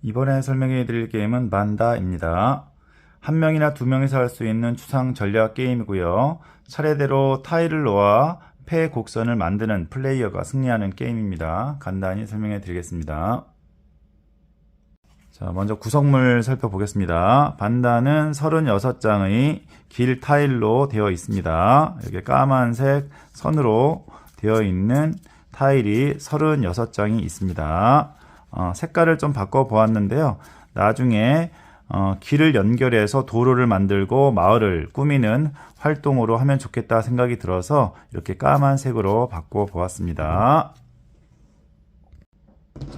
이번에 설명해 드릴 게임은 만다입니다. 한 명이나 두 명이서 할 수 있는 추상 전략 게임이고요. 차례대로 타일을 놓아 패 곡선을 만드는 플레이어가 승리하는 게임입니다. 간단히 설명해 드리겠습니다. 자, 먼저 구성물 살펴보겠습니다. 반다는 36장의 길 타일로 되어 있습니다. 여기 까만색 선으로 되어 있는 타일이 36장이 있습니다. 어, 색깔을 좀 바꿔 보았는데요. 나중에 어, 길을 연결해서 도로를 만들고 마을을 꾸미는 활동으로 하면 좋겠다 생각이 들어서 이렇게 까만색으로 바꿔 보았습니다.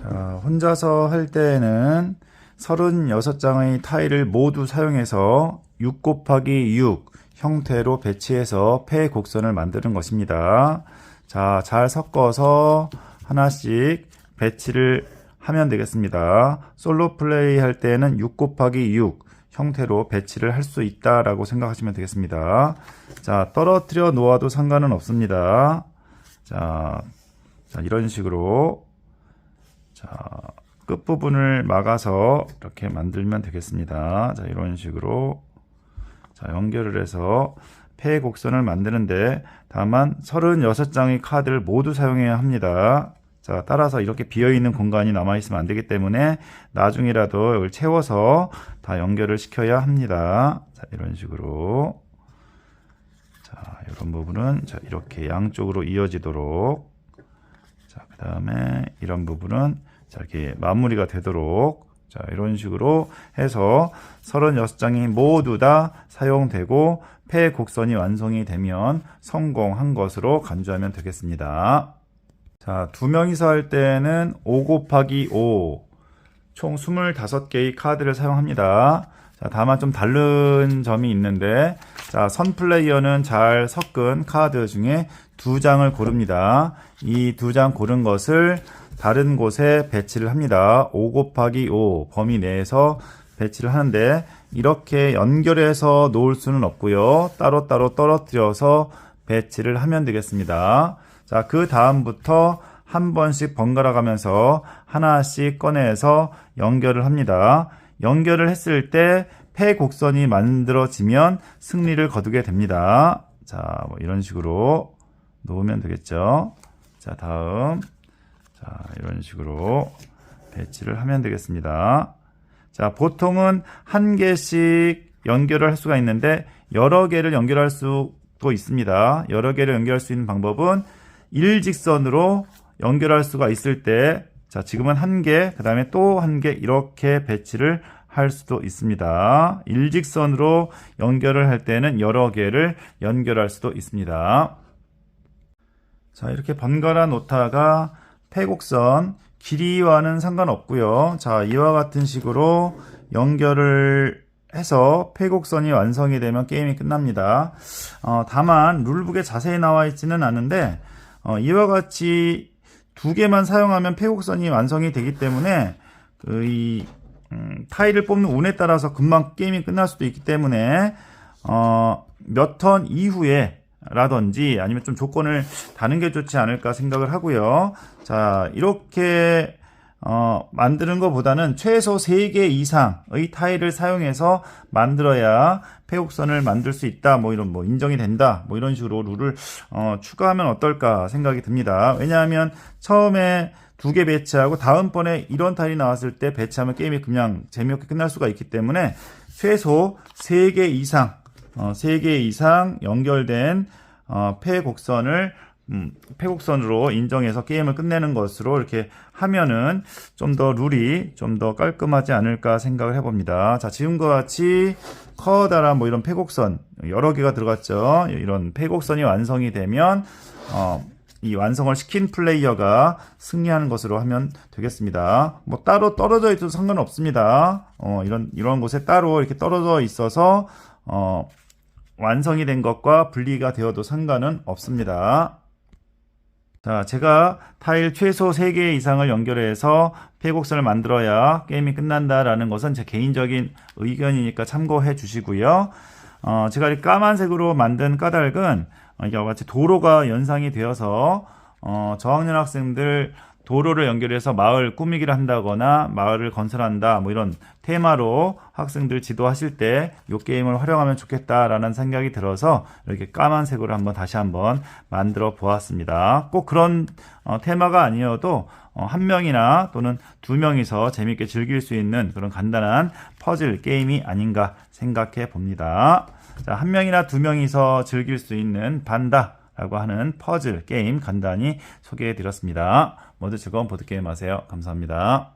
자, 혼자서 할 때에는 36장의 타일을 모두 사용해서 6 곱하기 6 형태로 배치해서 폐 곡선을 만드는 것입니다. 자, 잘 섞어서 하나씩 배치를 하면 되겠습니다. 솔로 플레이 할 때는 6 곱하기 6 형태로 배치를 할 수 있다라고 생각하시면 되겠습니다. 자, 떨어뜨려 놓아도 상관은 없습니다. 자, 자 이런 식으로 자, 끝부분을 막아서 이렇게 만들면 되겠습니다. 자, 이런 식으로 자, 연결을 해서 폐 곡선을 만드는데 다만 36장의 카드를 모두 사용해야 합니다. 자, 따라서 이렇게 비어있는 공간이 남아있으면 안 되기 때문에 나중이라도 이걸 채워서 다 연결을 시켜야 합니다. 자, 이런 식으로. 자, 이런 부분은 자, 이렇게 양쪽으로 이어지도록. 자, 그 다음에 이런 부분은 자, 이렇게 마무리가 되도록. 자, 이런 식으로 해서 36장이 모두 다 사용되고 폐 곡선이 완성이 되면 성공한 것으로 간주하면 되겠습니다. 자, 두 명이서 할 때는 5 곱하기 5, 총 25개의 카드를 사용합니다. 자, 다만 좀 다른 점이 있는데, 자, 선 플레이어는 잘 섞은 카드 중에 두 장을 고릅니다. 이 두 장 고른 것을 다른 곳에 배치를 합니다. 5 곱하기 5 범위 내에서 배치를 하는데, 이렇게 연결해서 놓을 수는 없고요. 따로따로 떨어뜨려서 배치를 하면 되겠습니다. 자, 그 다음부터 한 번씩 번갈아 가면서 하나씩 꺼내서 연결을 합니다. 연결을 했을 때 폐곡선이 만들어지면 승리를 거두게 됩니다. 자, 뭐 이런 식으로 놓으면 되겠죠. 자, 다음. 자, 이런 식으로 배치를 하면 되겠습니다. 자, 보통은 한 개씩 연결을 할 수가 있는데 여러 개를 연결할 수도 있습니다. 여러 개를 연결할 수 있는 방법은 일직선으로 연결할 수가 있을 때, 자, 지금은 한 개, 그 다음에 또 한 개, 이렇게 배치를 할 수도 있습니다. 일직선으로 연결을 할 때는 여러 개를 연결할 수도 있습니다. 자, 이렇게 번갈아 놓다가 폐곡선 길이와는 상관없고요. 자, 이와 같은 식으로 연결을 해서 폐곡선이 완성이 되면 게임이 끝납니다. 어, 다만 룰북에 자세히 나와 있지는 않은데 어, 이와 같이 두 개만 사용하면 폐곡선이 완성이 되기 때문에 그 이 음, 타일을 뽑는 운에 따라서 금방 게임이 끝날 수도 있기 때문에 어, 몇 턴 이후에 라든지 아니면 좀 조건을 다는 게 좋지 않을까 생각을 하고요. 자, 이렇게 어, 만드는 것보다는 최소 3개 이상의 타일을 사용해서 만들어야 폐곡선을 만들 수 있다. 뭐 이런 뭐 인정이 된다. 뭐 이런 식으로 룰을 어, 추가하면 어떨까 생각이 듭니다. 왜냐하면 처음에 두 개 배치하고 다음번에 이런 타일이 나왔을 때 배치하면 게임이 그냥 재미없게 끝날 수가 있기 때문에 최소 3개 이상 어, 3개 이상 연결된 어, 폐곡선을 음, 폐곡선으로 인정해서 게임을 끝내는 것으로 이렇게 하면은 좀 더 룰이 좀 더 깔끔하지 않을까 생각을 해봅니다. 자, 지금과 같이 커다란 뭐 이런 폐곡선 여러 개가 들어갔죠. 이런 폐곡선이 완성이 되면 어, 이 완성을 시킨 플레이어가 승리하는 것으로 하면 되겠습니다. 뭐 따로 떨어져 있어도 상관없습니다. 어, 이런 이런 곳에 따로 이렇게 떨어져 있어서 어, 완성이 된 것과 분리가 되어도 상관은 없습니다. 자, 제가 타일 최소 3개 이상을 연결해서 폐곡선을 만들어야 게임이 끝난다라는 것은 제 개인적인 의견이니까 참고해 주시고요. 어, 제가 이 까만색으로 만든 까닭은 어, 이게 마치 도로가 연상이 되어서 어, 저학년 학생들 도로를 연결해서 마을 꾸미기를 한다거나 마을을 건설한다 뭐 이런 테마로 학생들 지도하실 때 이 게임을 활용하면 좋겠다라는 생각이 들어서 이렇게 까만색으로 한번 다시 한번 만들어 보았습니다. 꼭 그런 어, 테마가 아니어도 어, 한 명이나 또는 두 명이서 재밌게 즐길 수 있는 그런 간단한 퍼즐 게임이 아닌가 생각해 봅니다. 자, 한 명이나 두 명이서 즐길 수 있는 반다 라고 하는 퍼즐 게임 간단히 소개해 드렸습니다. 모두 즐거운 보드게임 하세요. 감사합니다.